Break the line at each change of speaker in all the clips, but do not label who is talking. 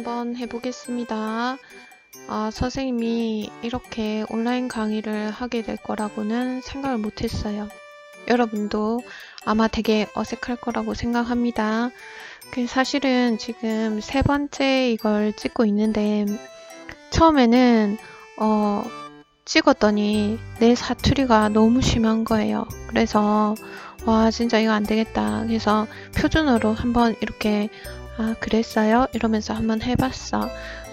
한번 해보겠습니다. 아, 선생님이 이렇게 온라인 강의를 하게 될 거라고는 생각을 못했어요. 여러분도 아마 되게 어색할 거라고 생각합니다. 그 사실은 지금 세 번째 이걸 찍고 있는데 처음에는 어, 찍었더니 내 사투리가 너무 심한 거예요. 그래서 와 진짜 이거 안 되겠다. 그래서 표준어로 한번 이렇게 아 그랬어요? 이러면서 한번 해봤어.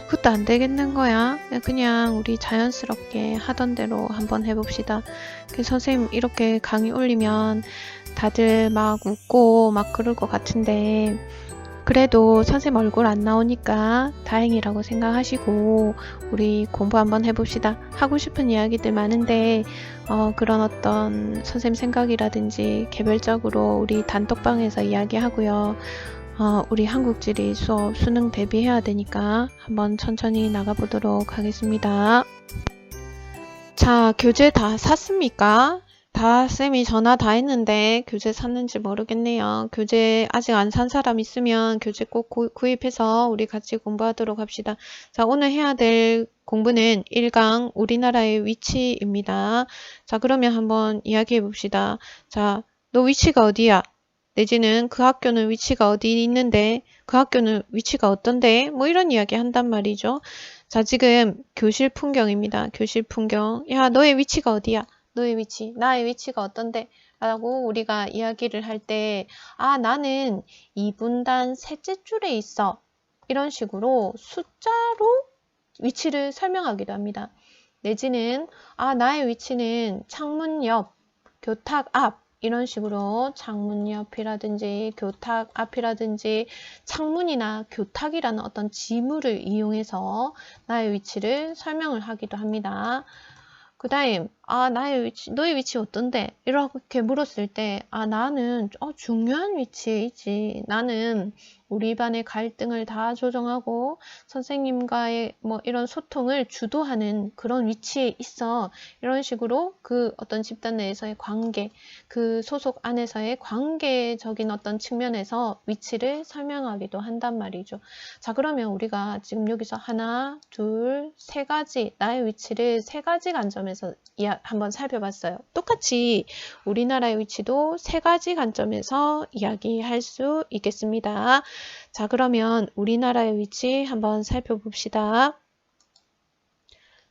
그것도 안 되겠는 거야. 그냥 우리 자연스럽게 하던 대로 한번 해봅시다. 그 선생님 이렇게 강의 올리면 다들 막 웃고 막 그럴 것 같은데 그래도 선생님 얼굴 안 나오니까 다행이라고 생각하시고 우리 공부 한번 해봅시다. 하고 싶은 이야기들 많은데 어, 그런 어떤 선생님 생각이라든지 개별적으로 우리 단톡방에서 이야기하고요. 어, 우리 한국지리 수업 수능 대비해야 되니까 한번 천천히 나가보도록 하겠습니다. 자, 교재 다 샀습니까? 다 쌤이 전화 다 했는데 교재 샀는지 모르겠네요. 교재 아직 안 산 사람 있으면 교재 꼭 구, 구입해서 우리 같이 공부하도록 합시다. 자, 오늘 해야 될 공부는 1강 우리나라의 위치입니다. 자, 그러면 한번 이야기해 봅시다. 자, 너 위치가 어디야? 내지는 그 학교는 위치가 어디 있는데 그 학교는 위치가 어떤데? 뭐 이런 이야기 한단 말이죠. 자, 지금 교실 풍경입니다. 교실 풍경. 야, 너의 위치가 어디야? 너의 위치, 나의 위치가 어떤데? 라고 우리가 이야기를 할 때, 아, 나는 2분단 셋째 줄에 있어. 이런 식으로 숫자로 위치를 설명하기도 합니다. 내지는, 아, 나의 위치는 창문 옆, 교탁 앞, 이런 식으로 창문 옆이라든지 교탁 앞이라든지 창문이나 교탁이라는 어떤 지물을 이용해서 나의 위치를 설명을 하기도 합니다. 그 다음, 아, 나의 위치, 너의 위치 어떤데? 이렇게 물었을 때, 아, 나는 어, 중요한 위치에 있지. 나는 우리 반의 갈등을 다 조정하고 선생님과의 뭐 이런 소통을 주도하는 그런 위치에 있어. 이런 식으로 그 어떤 집단 내에서의 관계, 그 소속 안에서의 관계적인 어떤 측면에서 위치를 설명하기도 한단 말이죠. 자, 그러면 우리가 지금 여기서 하나, 둘, 세 가지, 나의 위치를 세 가지 관점에서 이야, 한번 살펴봤어요. 똑같이 우리나라의 위치도 세 가지 관점에서 이야기할 수 있겠습니다. 자, 그러면 우리나라의 위치 한번 살펴봅시다.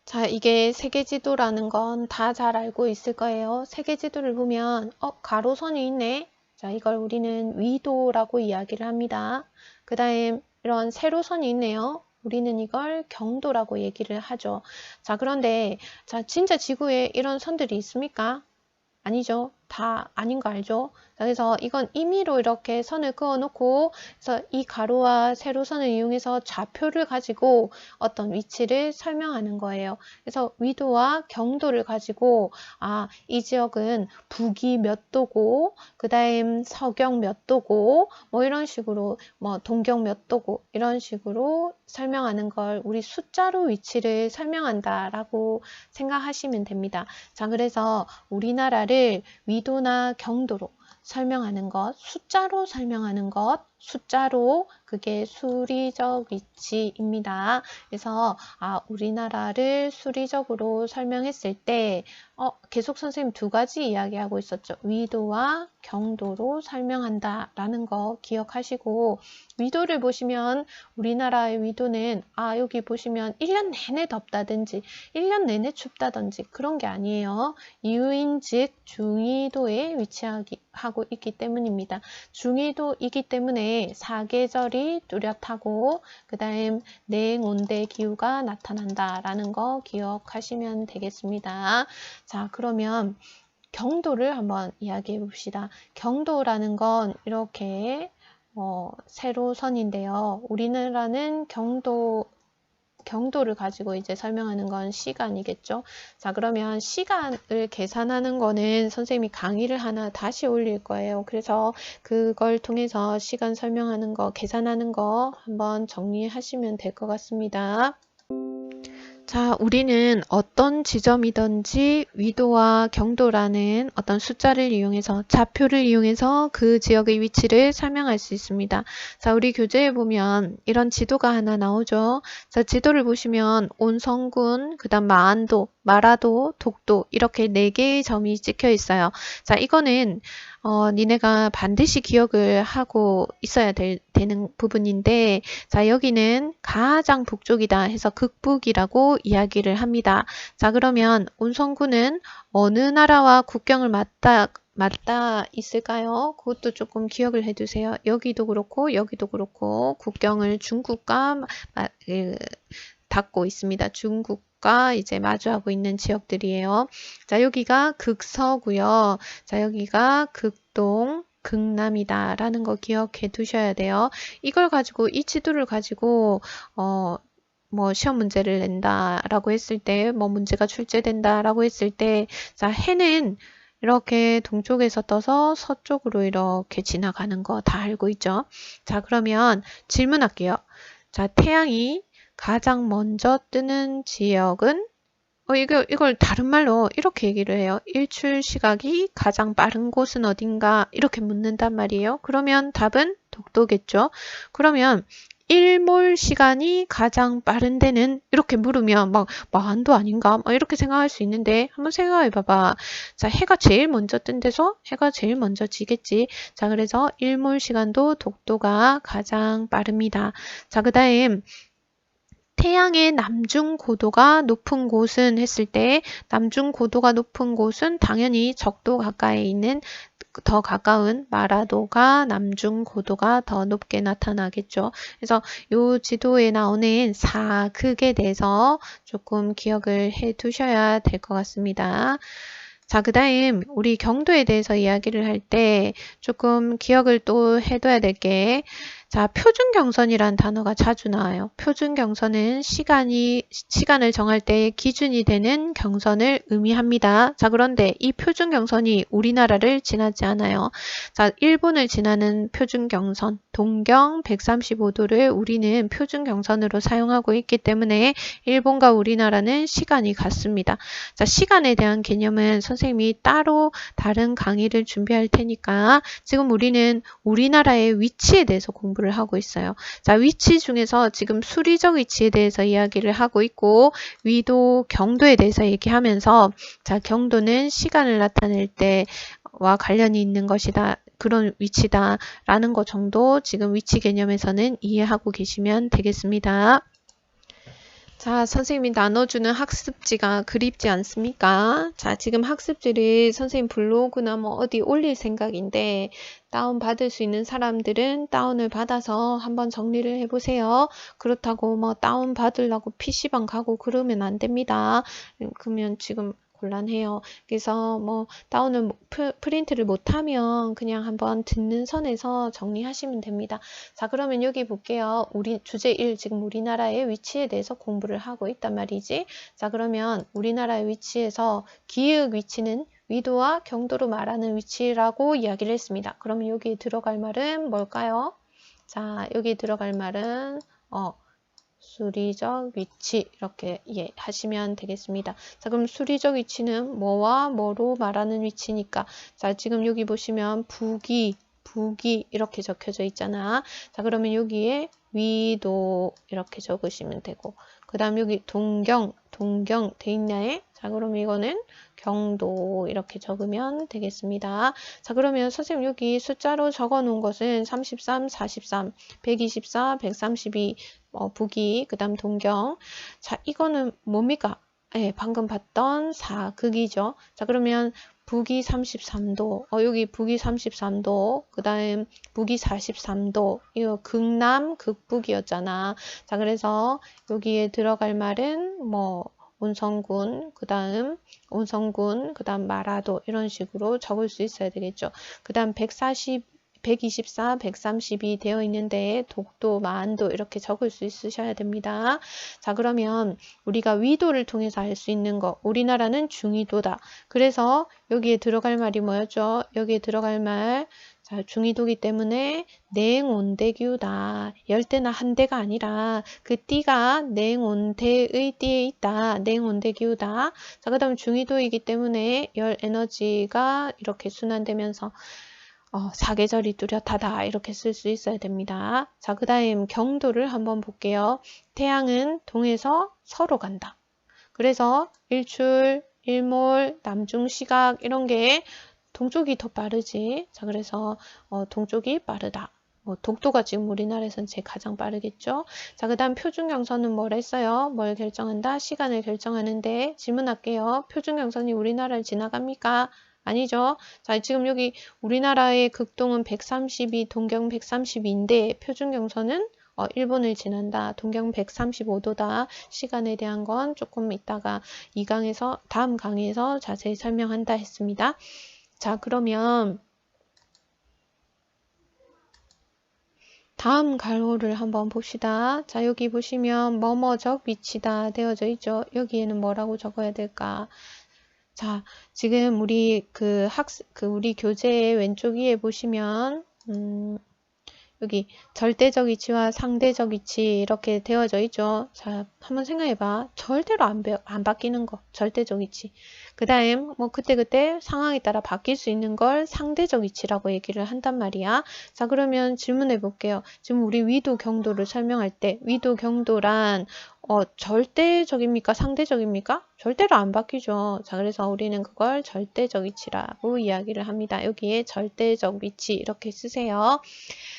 자, 이게 세계지도라는 건 다 잘 알고 있을 거예요. 세계지도를 보면, 어, 가로선이 있네. 자, 이걸 우리는 위도라고 이야기를 합니다. 그 다음, 이런 세로선이 있네요. 우리는 이걸 경도라고 얘기를 하죠. 자, 그런데, 자, 진짜 지구에 이런 선들이 있습니까? 아니죠. 다 아닌 거 알죠? 그래서 이건 임의로 이렇게 선을 그어 놓고 그래서 이 가로와 세로선을 이용해서 좌표를 가지고 어떤 위치를 설명하는 거예요. 그래서 위도와 경도를 가지고 아, 이 지역은 북이 몇 도고 그다음 서경 몇 도고 뭐 이런 식으로 뭐 동경 몇 도고 이런 식으로 설명하는 걸 우리 숫자로 위치를 설명한다라고 생각하시면 됩니다. 자, 그래서 우리나라를 위 도나 경도로 설명하는 것, 숫자로 설명하는 것, 숫자로 그게 수리적 위치입니다. 그래서 아, 우리나라를 수리적으로 설명했을 때 어, 계속 선생님 두 가지 이야기하고 있었죠. 위도와 경도로 설명한다 라는 거 기억하시고 위도를 보시면 우리나라의 위도는 아 여기 보시면 1년 내내 덥다든지 1년 내내 춥다든지 그런 게 아니에요. 이유인 즉 중위도에 위치하고 있기 때문입니다. 중위도이기 때문에 사계절이 뚜렷하고 그 다음 냉온대 기후가 나타난다 라는 거 기억하시면 되겠습니다. 자, 그러면 경도를 한번 이야기해 봅시다. 경도라는 건 이렇게 어, 세로선인데요. 우리나라는 경도 경도를 가지고 이제 설명하는 건 시간이겠죠. 자, 그러면 시간을 계산하는 거는 선생님이 강의를 하나 다시 올릴 거예요. 그래서 그걸 통해서 시간 설명하는 거, 계산하는 거 한번 정리하시면 될 것 같습니다. 자, 우리는 어떤 지점이든지 위도와 경도라는 어떤 숫자를 이용해서 좌표를 이용해서 그 지역의 위치를 설명할 수 있습니다. 자, 우리 교재에 보면 이런 지도가 하나 나오죠. 자, 지도를 보시면 온성군, 그 다음 마안도, 마라도, 독도 이렇게 네 개의 점이 찍혀 있어요. 자, 이거는 어, 니네가 반드시 기억을 하고 있어야 될, 되는 부분인데, 자, 여기는 가장 북쪽이다 해서 극북이라고 이야기를 합니다. 자, 그러면 온성군은 어느 나라와 국경을 맞다, 맞다 있을까요? 그것도 조금 기억을 해두세요. 여기도 그렇고, 여기도 그렇고, 국경을 중국과 그, 닿고 있습니다. 중국 과 이제 마주하고 있는 지역들이에요. 자, 여기가 극서고요. 자, 여기가 극동, 극남이다 라는 거 기억해 두셔야 돼요. 이걸 가지고 이 지도를 가지고 어, 뭐 시험 문제를 낸다라고 했을 때 뭐 문제가 출제된다라고 했을 때 자, 해는 이렇게 동쪽에서 떠서 서쪽으로 이렇게 지나가는 거 다 알고 있죠? 자, 그러면 질문할게요. 자, 태양이 가장 먼저 뜨는 지역은 어, 이거, 이걸 다른 말로 이렇게 얘기를 해요. 일출 시각이 가장 빠른 곳은 어딘가 이렇게 묻는단 말이에요. 그러면 답은 독도겠죠. 그러면 일몰 시간이 가장 빠른 데는 이렇게 물으면 막 마한도 아닌가 막 이렇게 생각할 수 있는데 한번 생각해 봐봐. 자 해가 제일 먼저 뜬 데서 해가 제일 먼저 지겠지. 자 그래서 일몰 시간도 독도가 가장 빠릅니다. 자 그 다음 태양의 남중 고도가 높은 곳은 했을 때 남중 고도가 높은 곳은 당연히 적도 가까이에 있는 더 가까운 마라도가 남중 고도가 더 높게 나타나겠죠. 그래서 이 지도에 나오는 사극에 대해서 조금 기억을 해 두셔야 될 것 같습니다. 자, 그 다음 우리 경도에 대해서 이야기를 할 때 조금 기억을 또 해둬야 될 게 자, 표준 경선이란 단어가 자주 나와요. 표준 경선은 시간이, 시간을 정할 때 기준이 되는 경선을 의미합니다. 자, 그런데 이 표준 경선이 우리나라를 지나지 않아요. 자, 일본을 지나는 표준 경선, 동경 135도를 우리는 표준 경선으로 사용하고 있기 때문에 일본과 우리나라는 시간이 같습니다. 자, 시간에 대한 개념은 선생님이 따로 다른 강의를 준비할 테니까 지금 우리는 우리나라의 위치에 대해서 공부 공부를 하고 있어요. 자, 위치 중에서 지금 수리적 위치에 대해서 이야기를 하고 있고 위도, 경도에 대해서 얘기하면서 자, 경도는 시간을 나타낼 때와 관련이 있는 것이다. 그런 위치다. 라는 것 정도 지금 위치 개념에서는 이해하고 계시면 되겠습니다. 자, 선생님이 나눠주는 학습지가 그립지 않습니까? 자, 지금 학습지를 선생님 블로그나 뭐 어디 올릴 생각인데 다운받을 수 있는 사람들은 다운을 받아서 한번 정리를 해보세요. 그렇다고 뭐 다운받으려고 PC방 가고 그러면 안 됩니다. 그러면 지금 곤란해요. 그래서 뭐 다운을 프린트를 못하면 그냥 한번 듣는 선에서 정리하시면 됩니다. 자 그러면 여기 볼게요. 우리 주제 1 지금 우리나라의 위치에 대해서 공부를 하고 있단 말이지. 자 그러면 우리나라의 위치에서 기역 위치는 위도와 경도로 말하는 위치라고 이야기를 했습니다. 그러면 여기 들어갈 말은 뭘까요? 자 여기 들어갈 말은 어 수리적 위치 이렇게 예, 하시면 되겠습니다. 자 그럼 수리적 위치는 뭐와 뭐로 말하는 위치니까 자 지금 여기 보시면 북이 북이 이렇게 적혀져 있잖아. 자 그러면 여기에 위도 이렇게 적으시면 되고 그 다음 여기 동경 동경 돼 있나요? 자 그럼 이거는 경도 이렇게 적으면 되겠습니다. 자 그러면 선생님 여기 숫자로 적어 놓은 것은 33, 43, 124, 132 어, 북이 그 다음 동경 자 이거는 뭡니까? 네, 방금 봤던 사극이죠. 자 그러면 북이 33도, 어, 여기 북이 33도, 그 다음 북이 43도, 이거 극남, 극북이었잖아. 자, 그래서 여기에 들어갈 말은 뭐, 온성군, 그 다음 온성군, 그 다음 마라도 이런 식으로 적을 수 있어야 되겠죠. 그 다음 140 124, 132 되어 있는데 독도, 만도 이렇게 적을 수 있으셔야 됩니다. 자 그러면 우리가 위도를 통해서 알 수 있는 거 우리나라는 중위도다. 그래서 여기에 들어갈 말이 뭐였죠? 여기에 들어갈 말 자, 중위도기 때문에 냉온대기우다. 열대나 한대가 아니라 그 띠가 냉온대의 띠에 있다. 냉온대기우다. 자, 그 다음 중위도이기 때문에 열 에너지가 이렇게 순환되면서 어, 사계절이 뚜렷하다 이렇게 쓸 수 있어야 됩니다. 자, 그 다음 경도를 한번 볼게요. 태양은 동에서 서로 간다. 그래서 일출, 일몰, 남중시각 이런 게 동쪽이 더 빠르지. 자, 그래서 어, 동쪽이 빠르다. 뭐 독도가 지금 우리나라에선 제일 가장 빠르겠죠. 자, 그 다음 표준경선은 뭘 했어요? 뭘 결정한다? 시간을 결정하는데 질문할게요. 표준경선이 우리나라를 지나갑니까? 아니죠. 자, 지금 여기 우리나라의 극동은 132, 동경 132인데 표준경선은 어, 일본을 지난다. 동경 135도다. 시간에 대한 건 조금 이따가 이 강에서 다음 강의에서 자세히 설명한다 했습니다. 자, 그러면 다음 갈호를 한번 봅시다. 자, 여기 보시면 뭐뭐적 위치다 되어져 있죠. 여기에는 뭐라고 적어야 될까? 자, 지금 우리 그 학, 그 우리 교재의 왼쪽 위에 보시면, 음, 여기 절대적 위치와 상대적 위치 이렇게 되어져 있죠. 자, 한번 생각해봐. 절대로 안, 안 바뀌는 거. 절대적 위치. 그 다음 뭐 그때그때 상황에 따라 바뀔 수 있는 걸 상대적 위치라고 얘기를 한단 말이야. 자 그러면 질문해 볼게요. 지금 우리 위도 경도를 설명할 때 위도 경도란 어, 절대적입니까? 상대적입니까? 절대로 안 바뀌죠. 자, 그래서 우리는 그걸 절대적 위치라고 이야기를 합니다. 여기에 절대적 위치 이렇게 쓰세요.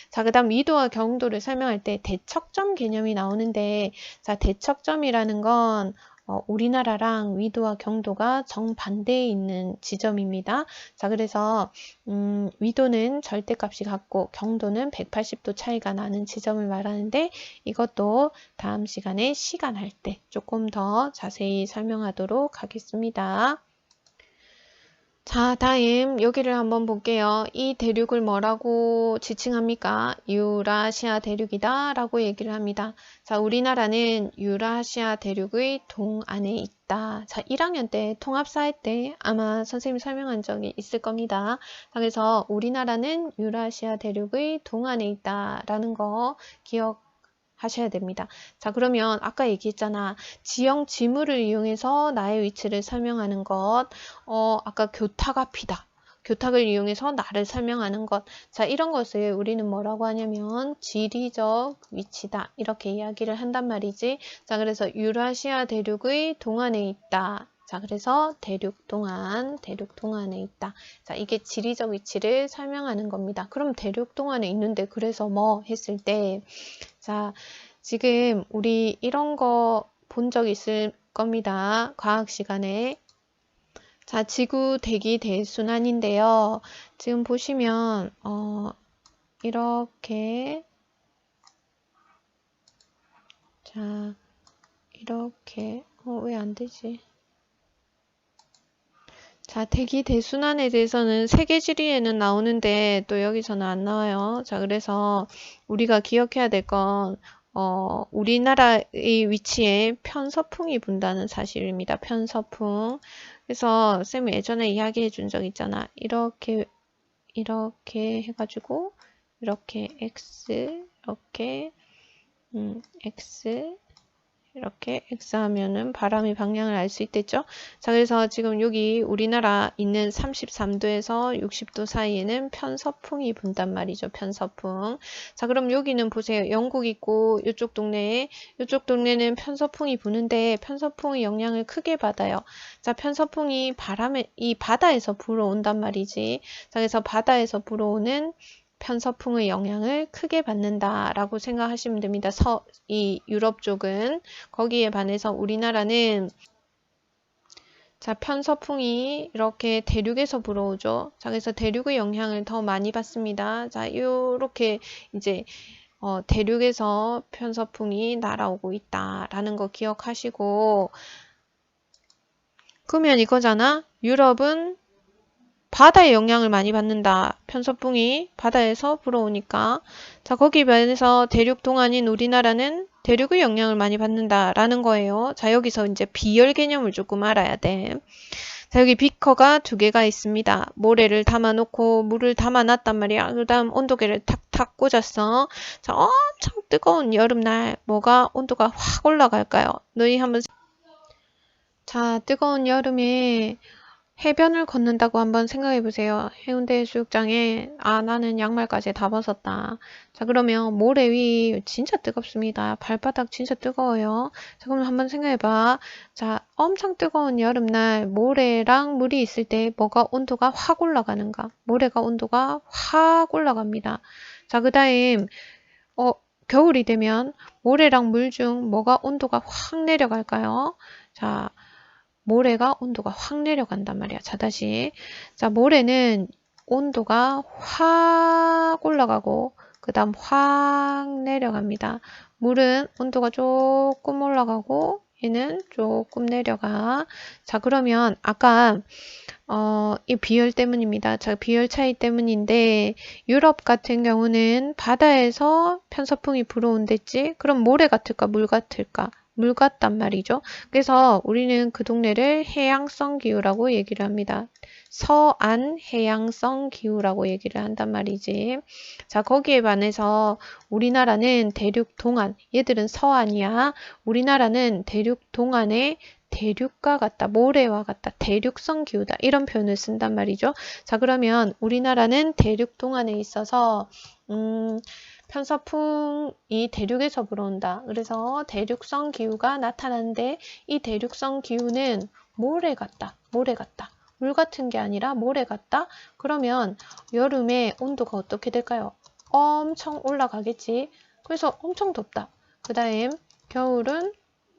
자, 그 다음 위도와 경도를 설명할 때 대척점 개념이 나오는데, 자, 대척점이라는 건 어, 우리나라랑 위도와 경도가 정반대에 있는 지점입니다. 자, 그래서 음, 위도는 절대값이 같고 경도는 180도 차이가 나는 지점을 말하는데 이것도 다음 시간에 시간 할 때 조금 더 자세히 설명하도록 하겠습니다. 자, 다음 여기를 한번 볼게요. 이 대륙을 뭐라고 지칭합니까? 유라시아 대륙이다 라고 얘기를 합니다. 자, 우리나라는 유라시아 대륙의 동안에 있다. 자, 1학년 때 통합사 할 때 아마 선생님이 설명한 적이 있을 겁니다. 자, 그래서 우리나라는 유라시아 대륙의 동안에 있다 라는 거 기억 하셔야 됩니다. 자 그러면 아까 얘기했잖아. 지형 지물을 이용해서 나의 위치를 설명하는 것. 어 아까 교탁 앞이다. 교탁을 이용해서 나를 설명하는 것. 자, 이런 것을 우리는 뭐라고 하냐면 지리적 위치다. 이렇게 이야기를 한단 말이지. 자, 그래서 유라시아 대륙의 동안에 있다. 자, 그래서 대륙 동안, 대륙 동안에 있다. 자, 이게 지리적 위치를 설명하는 겁니다. 그럼 대륙 동안에 있는데 그래서 뭐 했을 때 자, 지금 우리 이런 거 본 적 있을 겁니다. 과학 시간에. 자, 지구 대기 대순환인데요. 지금 보시면 어, 이렇게 자, 이렇게 어, 왜 안 되지? 자, 대기 대순환에 대해서는 세계 지리에는 나오는데 또 여기서는 안 나와요. 자, 그래서 우리가 기억해야 될 건 어, 우리나라의 위치에 편서풍이 분다는 사실입니다. 편서풍. 그래서 쌤이 예전에 이야기해 준 적 있잖아. 이렇게 이렇게 해 가지고 이렇게 x 이렇게 음, x 이렇게 X 하면은 바람의 방향을 알 수 있겠죠? 자, 그래서 지금 여기 우리나라 있는 33도에서 60도 사이에는 편서풍이 분단 말이죠. 편서풍. 자, 그럼 여기는 보세요. 영국 있고 이쪽 동네에 이쪽 동네는 편서풍이 부는데 편서풍의 영향을 크게 받아요. 자, 편서풍이 바람에 이 바다에서 불어온단 말이지. 자, 그래서 바다에서 불어오는 편서풍의 영향을 크게 받는다라고 생각하시면 됩니다. 서, 이 유럽 쪽은 거기에 반해서 우리나라는 자, 편서풍이 이렇게 대륙에서 불어오죠. 자, 그래서 대륙의 영향을 더 많이 받습니다. 자, 이렇게 이제 어, 대륙에서 편서풍이 날아오고 있다라는 거 기억하시고 그러면 이거잖아. 유럽은 바다의 영향을 많이 받는다. 편서풍이 바다에서 불어오니까. 자, 거기에 반해서 대륙 동안인 우리나라는 대륙의 영향을 많이 받는다라는 거예요. 자, 여기서 이제 비열 개념을 조금 알아야 돼. 자, 여기 비커가 두 개가 있습니다. 모래를 담아놓고 물을 담아놨단 말이야. 그 다음 온도계를 탁탁 꽂았어. 자, 엄청 뜨거운 여름날 뭐가 온도가 확 올라갈까요? 너희 한번 자, 뜨거운 여름에 해변을 걷는다고 한번 생각해 보세요. 해운대 해수욕장에 아 나는 양말까지 다 벗었다. 자 그러면 모래 위 진짜 뜨겁습니다. 발바닥 진짜 뜨거워요. 자 그럼 한번 생각해 봐. 자 엄청 뜨거운 여름날 모래랑 물이 있을 때 뭐가 온도가 확 올라가는가? 모래가 온도가 확 올라갑니다. 자 그다음 어 겨울이 되면 모래랑 물 중 뭐가 온도가 확 내려갈까요? 자 모래가 온도가 확 내려간단 말이야. 자, 다시. 자, 모래는 온도가 확 올라가고, 그 다음 확 내려갑니다. 물은 온도가 조금 올라가고, 얘는 조금 내려가. 자, 그러면 아까, 어, 이 비열 때문입니다. 자, 비열 차이 때문인데, 유럽 같은 경우는 바다에서 편서풍이 불어온댔지? 그럼 모래 같을까, 물 같을까? 물 같단 말이죠. 그래서 우리는 그 동네를 해양성 기후라고 얘기를 합니다. 서안 해양성 기후라고 얘기를 한단 말이지. 자, 거기에 반해서 우리나라는 대륙 동안, 얘들은 서안이야. 우리나라는 대륙 동안의 대륙과 같다, 모래와 같다, 대륙성 기후다 이런 표현을 쓴단 말이죠. 자 그러면 우리나라는 대륙 동안에 있어서 음, 편서풍이 대륙에서 불어온다. 그래서 대륙성 기후가 나타나는데 이 대륙성 기후는 모래 같다. 모래 같다. 물 같은 게 아니라 모래 같다? 그러면 여름에 온도가 어떻게 될까요? 엄청 올라가겠지. 그래서 엄청 덥다. 그 다음 겨울은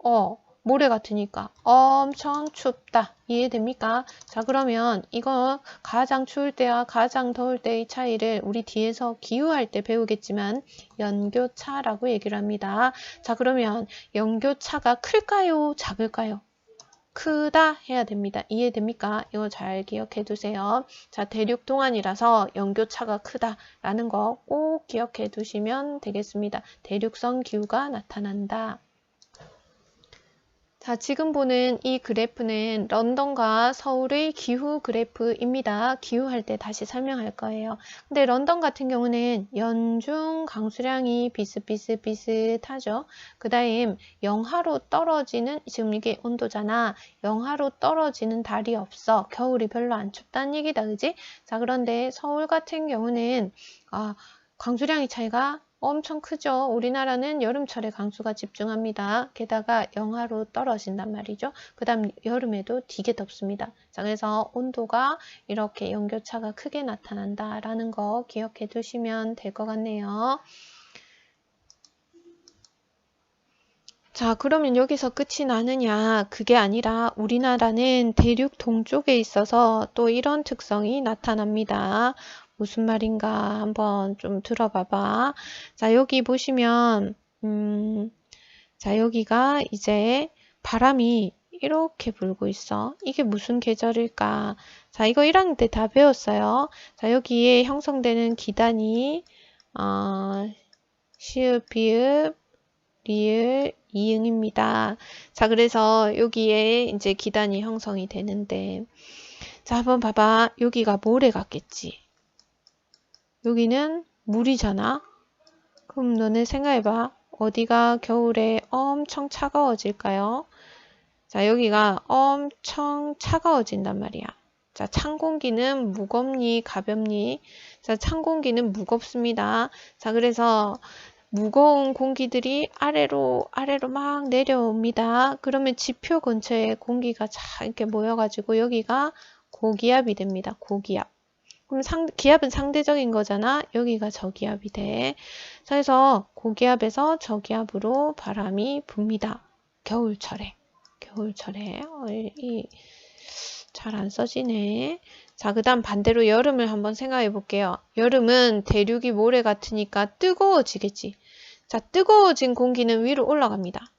어 모래 같으니까 엄청 춥다. 이해됩니까? 자 그러면 이거 가장 추울 때와 가장 더울 때의 차이를 우리 뒤에서 기후할 때 배우겠지만 연교차라고 얘기를 합니다. 자 그러면 연교차가 클까요? 작을까요? 크다 해야 됩니다. 이해됩니까? 이거 잘 기억해 두세요. 자, 대륙 동안이라서 연교차가 크다라는 거 꼭 기억해 두시면 되겠습니다. 대륙성 기후가 나타난다. 자, 지금 보는 이 그래프는 런던과 서울의 기후 그래프입니다. 기후할 때 다시 설명할 거예요. 근데 런던 같은 경우는 연중 강수량이 비슷비슷비슷하죠. 그 다음 영하로 떨어지는 지금 이게 온도잖아. 영하로 떨어지는 달이 없어. 겨울이 별로 안 춥다는 얘기다. 그지? 자, 그런데 서울 같은 경우는 아, 강수량의 차이가 엄청 크죠. 우리나라는 여름철에 강수가 집중합니다. 게다가 영하로 떨어진단 말이죠. 그 다음 여름에도 되게 덥습니다. 자, 그래서 온도가 이렇게 연교차가 크게 나타난다라는 거 기억해 두시면 될 것 같네요. 자, 그러면 여기서 끝이 나느냐? 그게 아니라 우리나라는 대륙 동쪽에 있어서 또 이런 특성이 나타납니다. 무슨 말인가 한번 좀 들어봐봐. 자, 여기 보시면, 음, 자, 여기가 이제 바람이 이렇게 불고 있어. 이게 무슨 계절일까? 자, 이거 1학년 때 다 배웠어요. 자, 여기에 형성되는 기단이, 어, 시읍, 비읍, 리을, 이응입니다. 자, 그래서 여기에 이제 기단이 형성이 되는데, 자, 한번 봐봐. 여기가 모래 같겠지? 여기는 물이잖아. 그럼 너네 생각해봐. 어디가 겨울에 엄청 차가워질까요? 자, 여기가 엄청 차가워진단 말이야. 자, 찬 공기는 무겁니, 가볍니? 자, 찬 공기는 무겁습니다. 자, 그래서 무거운 공기들이 아래로, 아래로 막 내려옵니다. 그러면 지표 근처에 공기가 자, 이렇게 모여가지고 여기가 고기압이 됩니다. 고기압. 그럼 상, 기압은 상대적인 거잖아. 여기가 저기압이 돼. 그래서 고기압에서 저기압으로 바람이 붑니다. 겨울철에. 겨울철에. 어, 잘안 써지네. 자, 그 다음 반대로 여름을 한번 생각해 볼게요. 여름은 대륙이 모래 같으니까 뜨거워지겠지. 자, 뜨거워진 공기는 위로 올라갑니다.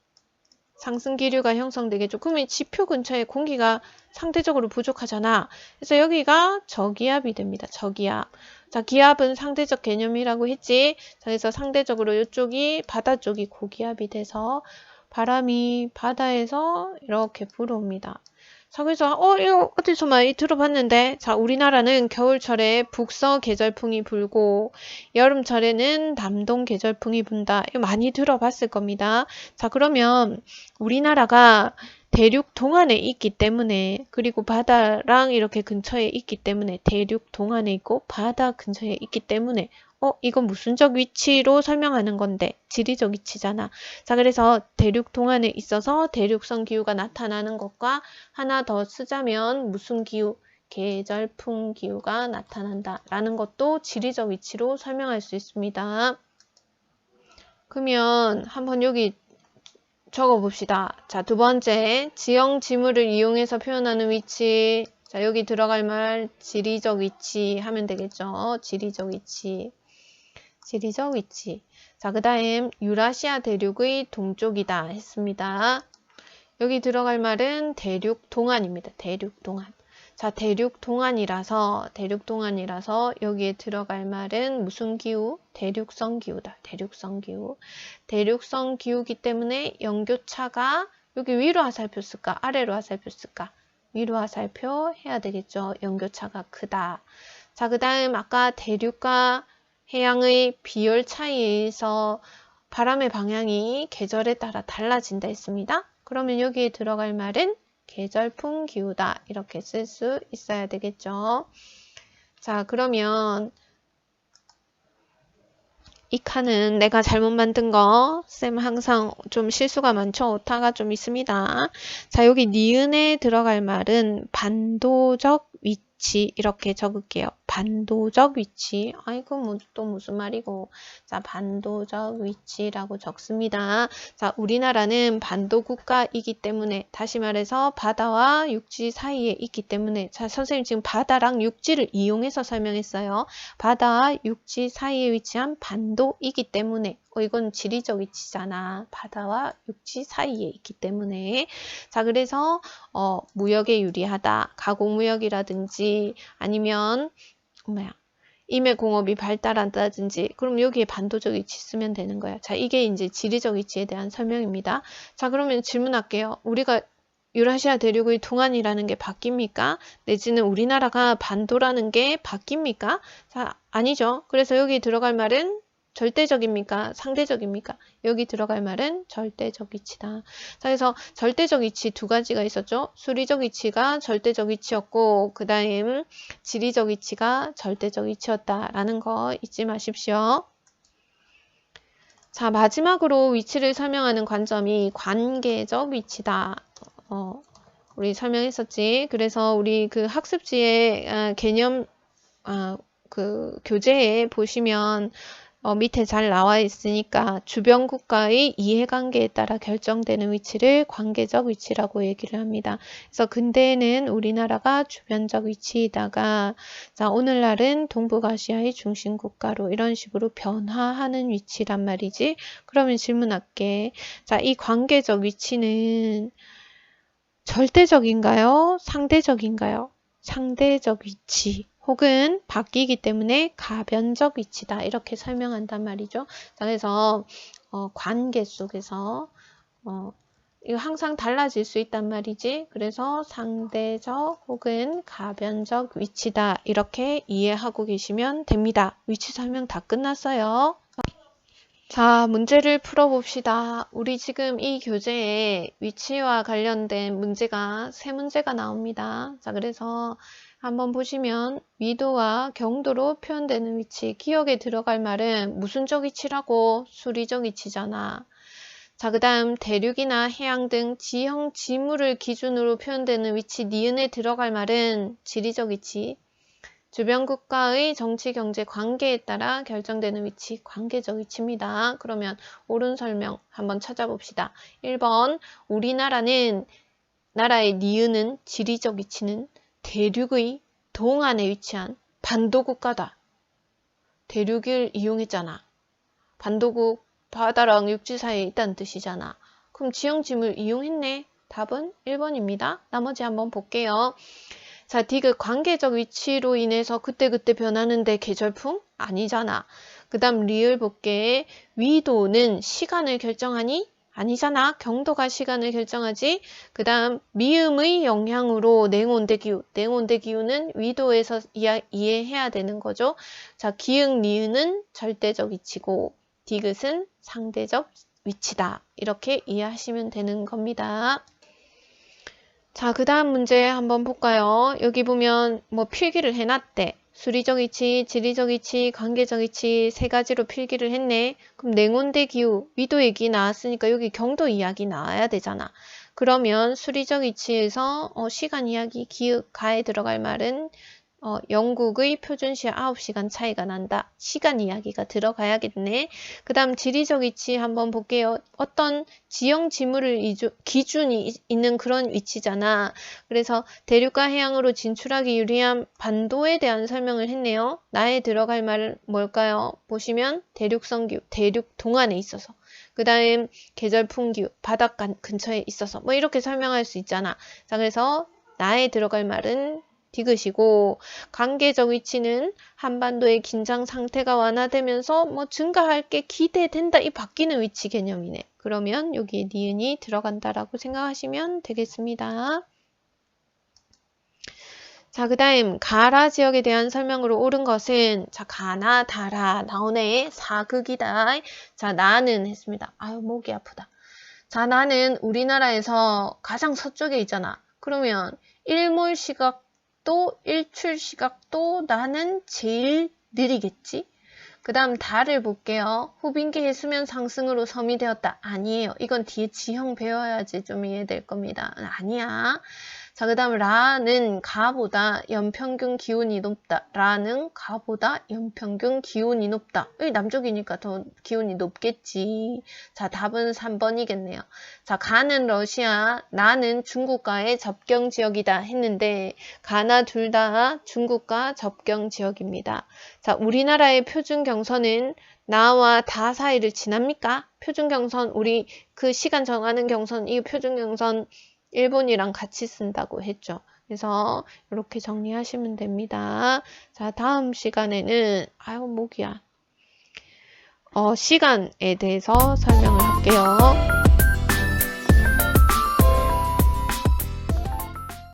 상승 기류가 형성되겠죠. 그러면 지표 근처에 공기가 상대적으로 부족하잖아. 그래서 여기가 저기압이 됩니다. 저기압. 자, 기압은 상대적 개념이라고 했지. 자, 그래서 상대적으로 이쪽이 바다 쪽이 고기압이 돼서 바람이 바다에서 이렇게 불어옵니다. 자, 그래서, 어, 이거 어디서 많이 들어봤는데? 자, 우리나라는 겨울철에 북서 계절풍이 불고, 여름철에는 남동 계절풍이 분다. 이거 많이 들어봤을 겁니다. 자, 그러면 우리나라가 대륙 동안에 있기 때문에, 그리고 바다랑 이렇게 근처에 있기 때문에, 대륙 동안에 있고, 바다 근처에 있기 때문에, 어, 이건 무슨적 위치로 설명하는 건데 지리적 위치잖아. 자, 그래서 대륙 동안에 있어서 대륙성 기후가 나타나는 것과 하나 더 쓰자면 무슨 기후? 계절풍 기후가 나타난다 라는 것도 지리적 위치로 설명할 수 있습니다. 그러면 한번 여기 적어 봅시다. 자, 두 번째, 지형 지물을 이용해서 표현하는 위치. 자, 여기 들어갈 말 지리적 위치 하면 되겠죠. 지리적 위치. 지리적 위치. 자, 그 다음 유라시아 대륙의 동쪽이다 했습니다. 여기 들어갈 말은 대륙 동안입니다. 대륙 동안. 자, 대륙 동안이라서 대륙 동안이라서 여기에 들어갈 말은 무슨 기후? 대륙성 기후다. 대륙성 기후. 대륙성 기후기 때문에 연교차가 여기 위로 화살표 쓸까? 아래로 화살표 쓸까? 위로 화살표 해야 되겠죠. 연교차가 크다. 자, 그 다음 아까 대륙과 해양의 비열 차이에서 바람의 방향이 계절에 따라 달라진다 했습니다. 그러면 여기에 들어갈 말은 계절풍 기후다 이렇게 쓸 수 있어야 되겠죠. 자 그러면 이 칸은 내가 잘못 만든 거, 쌤 항상 좀 실수가 많죠. 오타가 좀 있습니다. 자, 여기 니은에 들어갈 말은 반도적 위치. 위치 이렇게 적을게요. 반도적 위치. 아이고 뭐, 또 무슨 말이고. 자 반도적 위치라고 적습니다. 자 우리나라는 반도 국가이기 때문에 다시 말해서 바다와 육지 사이에 있기 때문에 자 선생님 지금 바다랑 육지를 이용해서 설명했어요. 바다와 육지 사이에 위치한 반도이기 때문에 어, 이건 지리적 위치잖아. 바다와 육지 사이에 있기 때문에. 자, 그래서, 어, 무역에 유리하다. 가공무역이라든지 아니면, 뭐야. 임해 공업이 발달한다든지 그럼 여기에 반도적 위치 쓰면 되는 거야. 자, 이게 이제 지리적 위치에 대한 설명입니다. 자, 그러면 질문할게요. 우리가 유라시아 대륙의 동안이라는 게 바뀝니까? 내지는 우리나라가 반도라는 게 바뀝니까? 자, 아니죠. 그래서 여기 들어갈 말은 절대적입니까? 상대적입니까? 여기 들어갈 말은 절대적 위치다. 자, 그래서 절대적 위치 두 가지가 있었죠. 수리적 위치가 절대적 위치였고, 그 다음 지리적 위치가 절대적 위치였다라는 거 잊지 마십시오. 자, 마지막으로 위치를 설명하는 관점이 관계적 위치다. 어, 우리 설명했었지. 그래서 우리 그 학습지의 아, 개념, 아, 그 교재에 보시면 어, 밑에 잘 나와 있으니까 주변 국가의 이해관계에 따라 결정되는 위치를 관계적 위치라고 얘기를 합니다. 그래서 근대에는 우리나라가 주변적 위치이다가 자 오늘날은 동북아시아의 중심 국가로 이런 식으로 변화하는 위치란 말이지. 그러면 질문할게. 자이 관계적 위치는 절대적인가요? 상대적인가요? 상대적 위치. 혹은 바뀌기 때문에 가변적 위치다 이렇게 설명한단 말이죠. 자, 그래서 어, 관계 속에서 어, 이거 항상 달라질 수 있단 말이지. 그래서 상대적 혹은 가변적 위치다 이렇게 이해하고 계시면 됩니다. 위치 설명 다 끝났어요. 자, 문제를 풀어봅시다. 우리 지금 이 교재에 위치와 관련된 문제가 세 문제가 나옵니다. 자, 그래서 한번 보시면 위도와 경도로 표현되는 위치, 기억에 들어갈 말은 무슨적 위치라고 수리적 위치잖아. 자, 그 다음 대륙이나 해양 등 지형 지물을 기준으로 표현되는 위치, 니은에 들어갈 말은 지리적 위치. 주변 국가의 정치, 경제, 관계에 따라 결정되는 위치, 관계적 위치입니다. 그러면 옳은 설명 한번 찾아봅시다. 1번, 우리나라는 나라의 니은은 지리적 위치는 대륙의 동안에 위치한 반도국가다. 대륙을 이용했잖아. 반도국 바다랑 육지 사이에 있다는 뜻이잖아. 그럼 지형짐을 이용했네. 답은 1번입니다. 나머지 한번 볼게요. 자, 디귿 관계적 위치로 인해서 그때그때 변하는데 계절풍? 아니잖아. 그 다음 리을 볼게. 위도는 시간을 결정하니? 아니잖아. 경도가 시간을 결정하지. 그 다음 미음의 영향으로 냉온대 기후. 냉온대 기후는 위도에서 이해, 이해해야 되는 거죠. 자, 기흥, 니은은 절대적 위치고 디귿은 상대적 위치다. 이렇게 이해하시면 되는 겁니다. 자, 그 다음 문제 한번 볼까요? 여기 보면 뭐 필기를 해놨대. 수리적 위치, 지리적 위치, 관계적 위치 세 가지로 필기를 했네. 그럼 냉온대 기후, 위도 얘기 나왔으니까 여기 경도 이야기 나와야 되잖아. 그러면 수리적 위치에서 어, 시간 이야기, 기읍, 가에 들어갈 말은 어, 영국의 표준시 9시간 차이가 난다. 시간 이야기가 들어가야겠네. 그 다음 지리적 위치 한번 볼게요. 어떤 지형 지물을 이주, 기준이 이- 있는 그런 위치잖아. 그래서 대륙과 해양으로 진출하기 유리한 반도에 대한 설명을 했네요. 나에 들어갈 말은 뭘까요? 보시면 대륙성 기후, 대륙 동안에 있어서. 그 다음 계절풍 기후, 바닷가 근처에 있어서 뭐 이렇게 설명할 수 있잖아. 자, 그래서 나에 들어갈 말은 디귿이고 관계적 위치는 한반도의 긴장 상태가 완화되면서 뭐 증가할 게 기대된다 이 바뀌는 위치 개념이네. 그러면 여기에 니은이 들어간다라고 생각하시면 되겠습니다. 자, 그 다음 가라 지역에 대한 설명으로 옳은 것은 자, 가나 다라 나오네 사극이다. 자, 나는 했습니다. 아유, 목이 아프다. 자, 나는 우리나라에서 가장 서쪽에 있잖아. 그러면 일몰 시각 도 일출 시각도 나는 제일 느리겠지? 그 다음 달을 볼게요. 후빈기 해수면 상승으로 섬이 되었다. 아니에요. 이건 뒤에 지형 배워야지 좀 이해될 겁니다. 아니야. 자, 그 다음 라는 가보다 연평균 기온이 높다. 라는 가보다 연평균 기온이 높다. 이 남쪽이니까 더 기온이 높겠지. 자, 답은 3번이겠네요. 자, 가는 러시아, 나는 중국과의 접경 지역이다 했는데 가나 둘 다 중국과 접경 지역입니다. 자, 우리나라의 표준 경선은 나와 다 사이를 지납니까? 표준 경선 우리 그 시간 정하는 경선 이 표준 경선 일본이랑 같이 쓴다고 했죠. 그래서 이렇게 정리하시면 됩니다. 자, 다음 시간에는 아유 목이야. 어, 시간에 대해서 설명을 할게요.